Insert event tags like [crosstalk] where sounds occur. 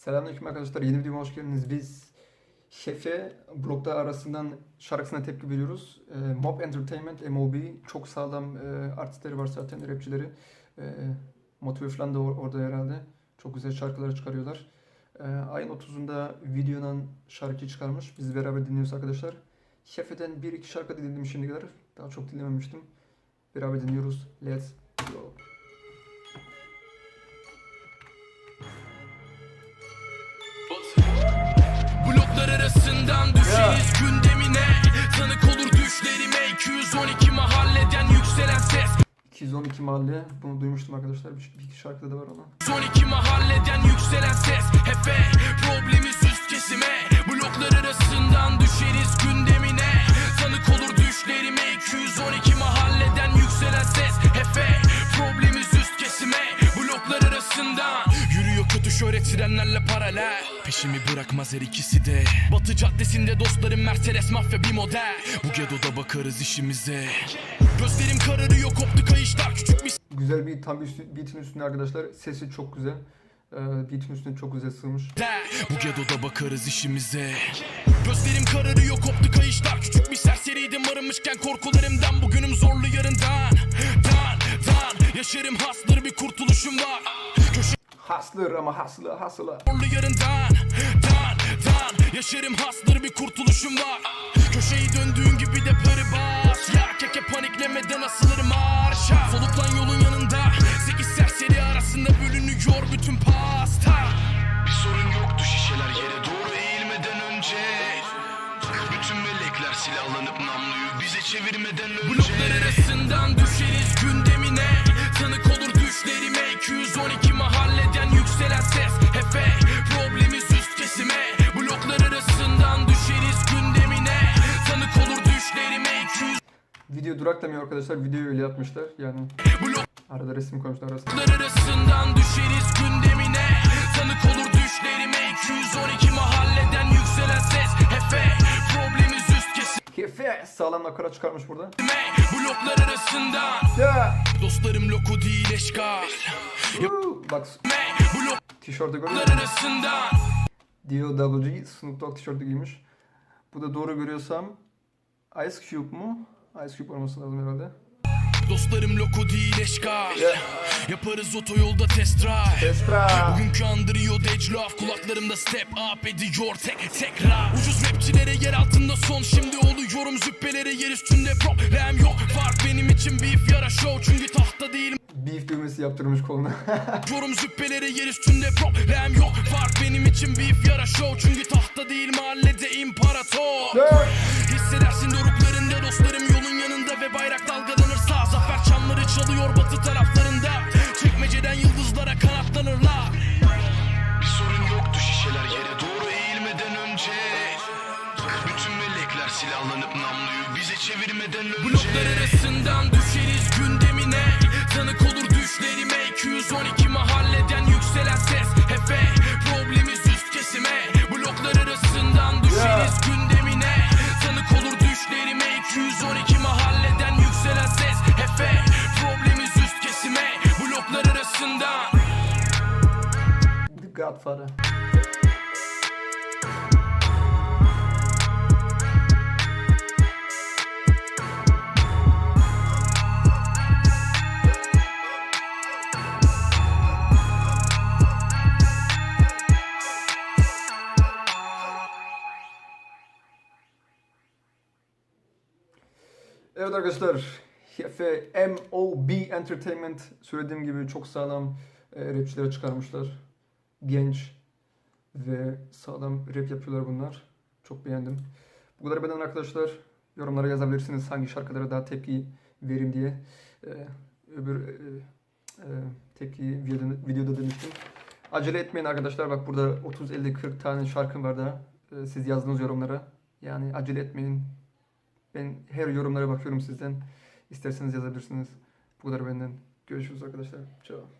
Selamünaleyküm arkadaşlar. Yeni videoma hoş geldiniz. Biz Şefe bloklar arasından şarkısına tepki veriyoruz. E, Mob Entertainment, MOB çok sağlam e, artistleri var zaten, rapçileri. E, Motive falan da or- orada herhalde. Çok güzel şarkılar çıkarıyorlar. E, ayın 30'unda videonun şarkı çıkarmış. Biz beraber dinliyoruz arkadaşlar. Şefe'den bir iki şarkı dinledim şimdiye kadar. Daha çok dinlememiştim. Beraber dinliyoruz. Let's go. Arasından düşeriz gündemine Tanık olur düşlerime. 212 mahalleden yükselen ses. 212 mahalle. Bunu duymuştum arkadaşlar. Bir, bir şarkıda da var ona. 112 mahalleden yükselen ses. Hefe problemiz üst kesime. Bloklar arasından düşeriz gündemine. Tanık olur düşlerime. 212 mahalleden yükselen ses. Hefe problemiz üst kesime. Bloklar arasından. Yürüyor kötü şöhret sirenlerle paralel Peşimi bırakmaz her ikisi de. Batı caddesinde dostlarım Mercedes mafya bir model. Bu gedoda bakarız işimize. Gözlerim kararıyor koptu kayışlar. Küçük bir Güzel bir tam bir üstü, beat'in üstünde arkadaşlar. Sesi çok güzel. Ee, beat'in üstüne çok güzel sığmış. Bu gedoda bakarız işimize. Gözlerim kararıyor koptu kayışlar. Küçük bir serseriydim arınmışken korkularımdan. Bugünüm zorlu yarından. Dan dan Yaşarım hastır bir kurtuluşum var Hustler ama hustler hustler. zorlu yarından Dan dan. Yaşarım hastır bir kurtuluşum var. Köşeyi döndüğün gibi de pırı bas Ya duraklamıyor arkadaşlar. Videoyu öyle yapmışlar. Yani arada resim koymuşlar arasında. arasından düşeriz gündemine Tanık olur düşlerime 212 mahalleden yükselen ses Hefe problemiz üst kesime Kefe sağlam nakarat çıkarmış burada. Bloklar arasından Ya. Dostlarım loko değil eşkal. Bak tişörtü görüyor musun? arasından D.O.W.G. Snoop Dogg tişörtü giymiş. Bu da doğru görüyorsam Ice Cube mu? Ice Cube olması lazım herhalde. Dostlarım loko değil eşkal Yaparız otoyolda test drive. Estra. Bugünkü andırıyor Love Kulaklarımda step up ediyor tek tekrar Ucuz rapçilere yer altında son. Şimdi oluyorum züppelere yer üstünde problem yok Fark benim için beef yara show. Çünkü tahta değil. Beef düğmesi yaptırmış koluna. [laughs] Yorum züppelere yer üstünde problem yok Fark benim için beef yara show. Çünkü tahta değil mahallede imparator. Hissedersin çevirmeden önce. Bloklar arasından düşeriz gündemine. Tanık olur düşlerime. 212 mahalleden yükselen ses Hefe. Problemiz üst kesime. Bloklar arasından düşeriz gündemine. Tanık olur düşlerime. 212 mahalleden yükselen ses Hefe. Problemiz üst kesime. Bloklar arasından. The Godfather. Evet arkadaşlar, Hefe MOB Entertainment söylediğim gibi çok sağlam e, rapçilere çıkarmışlar. Genç ve sağlam rap yapıyorlar bunlar. Çok beğendim. Bu kadar benden arkadaşlar. Yorumlara yazabilirsiniz hangi şarkılara daha tepki verim diye. E, öbür e, e, tepkiyi videoda, demiştim. Acele etmeyin arkadaşlar. Bak burada 30, 50, 40 tane şarkım var daha. E, siz yazdığınız yorumlara. Yani acele etmeyin. Ben her yorumlara bakıyorum sizden. İsterseniz yazabilirsiniz. Bu kadar benden. Görüşürüz arkadaşlar. Ciao.